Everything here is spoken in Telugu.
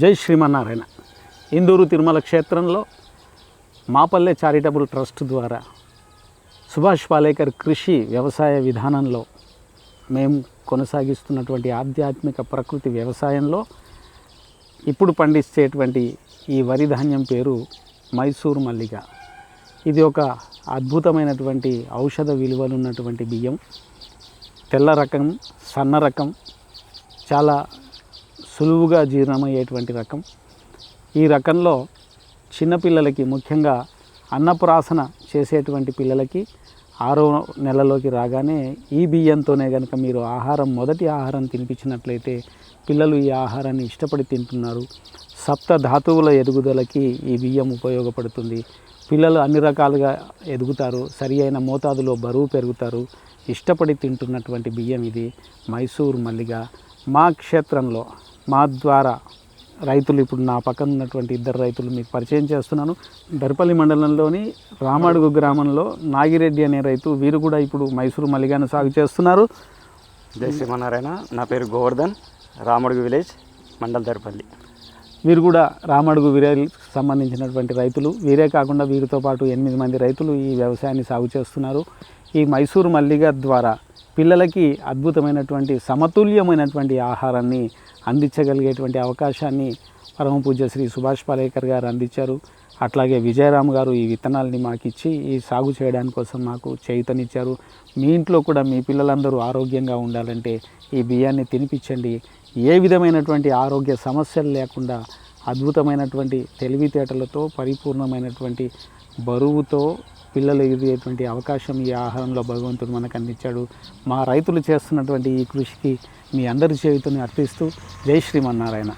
జై శ్రీమన్నారాయణ. ఇందూరు తిరుమల క్షేత్రంలో మాపల్లె చారిటబుల్ ట్రస్ట్ ద్వారా సుభాష్ పాలేకర్ కృషి వ్యవసాయ విధానంలో మేము కొనసాగిస్తున్నటువంటి ఆధ్యాత్మిక ప్రకృతి వ్యవసాయంలో ఇప్పుడు పండించేటువంటి ఈ వరి ధాన్యం పేరు మైసూర్ మల్లిక. ఇది ఒక అద్భుతమైనటువంటి ఔషధ విలువలు ఉన్నటువంటి బియ్యం. తెల్ల రకం సన్న రకం చాలా సులువుగా జీర్ణమయ్యేటువంటి రకం. ఈ రకంలో చిన్నపిల్లలకి ముఖ్యంగా అన్నప్రాసన చేసేటువంటి పిల్లలకి ఆరో నెలలోకి రాగానే ఈ బియ్యంతోనే కనుక మీరు ఆహారం మొదటి ఆహారం తినిపించినట్లయితే పిల్లలు ఈ ఆహారాన్ని ఇష్టపడి తింటున్నారు. సప్త ధాతువుల ఎదుగుదలకి ఈ బియ్యం ఉపయోగపడుతుంది. పిల్లలు అన్ని రకాలుగా ఎదుగుతారు. సరి అయిన మోతాదులో బరువు పెరుగుతారు. ఇష్టపడి తింటున్నటువంటి బియ్యం ఇది మైసూర్ మల్లిగ. మా క్షేత్రంలో మా ద్వారా రైతులు ఇప్పుడు నా పక్కన ఉన్నటువంటి ఇద్దరు రైతులు మీకు పరిచయం చేస్తున్నాను. దర్పల్లి మండలంలోని రామడుగు గ్రామంలో నాగిరెడ్డి అనే రైతు వీరు కూడా ఇప్పుడు మైసూరు మల్లిగాను సాగు చేస్తున్నారు. జై శ్రీమన్నారాయణ. నా పేరు గోవర్ధన్ రాముడుగు విలేజ్ మండల్ దర్పల్లి. వీరు కూడా రామడుగు వీరేకి సంబంధించినటువంటి రైతులు. వీరే కాకుండా వీరితో పాటు ఎనిమిది మంది రైతులు ఈ వ్యవసాయాన్ని సాగు చేస్తున్నారు. ఈ మైసూరు మల్లిగ ద్వారా పిల్లలకి అద్భుతమైనటువంటి సమతుల్యమైనటువంటి ఆహారాన్ని అందించగలిగేటువంటి అవకాశాన్ని పరమ పూజ్య శ్రీ సుభాష్ పాలేకర్ గారు అందించారు. అట్లాగే విజయరామ్ గారు ఈ విత్తనాలని మాకు ఇచ్చి ఈ సాగు చేయడానికి కోసం మాకు చేయుతనిచ్చారు. మీ ఇంట్లో కూడా మీ పిల్లలందరూ ఆరోగ్యంగా ఉండాలంటే ఈ బియ్యాన్ని తినిపించండి. ఏ విధమైనటువంటి ఆరోగ్య సమస్యలు లేకుండా అద్భుతమైనటువంటి తెలివితేటలతో పరిపూర్ణమైనటువంటి బరువుతో పిల్లలు ఎదిగేటువంటి అవకాశం ఈ ఆహారంలో భగవంతుడు మనకు అందించాడు. మా రైతులు చేస్తున్నటువంటి ఈ కృషికి మీ అందరి చేయుతని అర్పిస్తూ జై శ్రీమన్నారాయణ.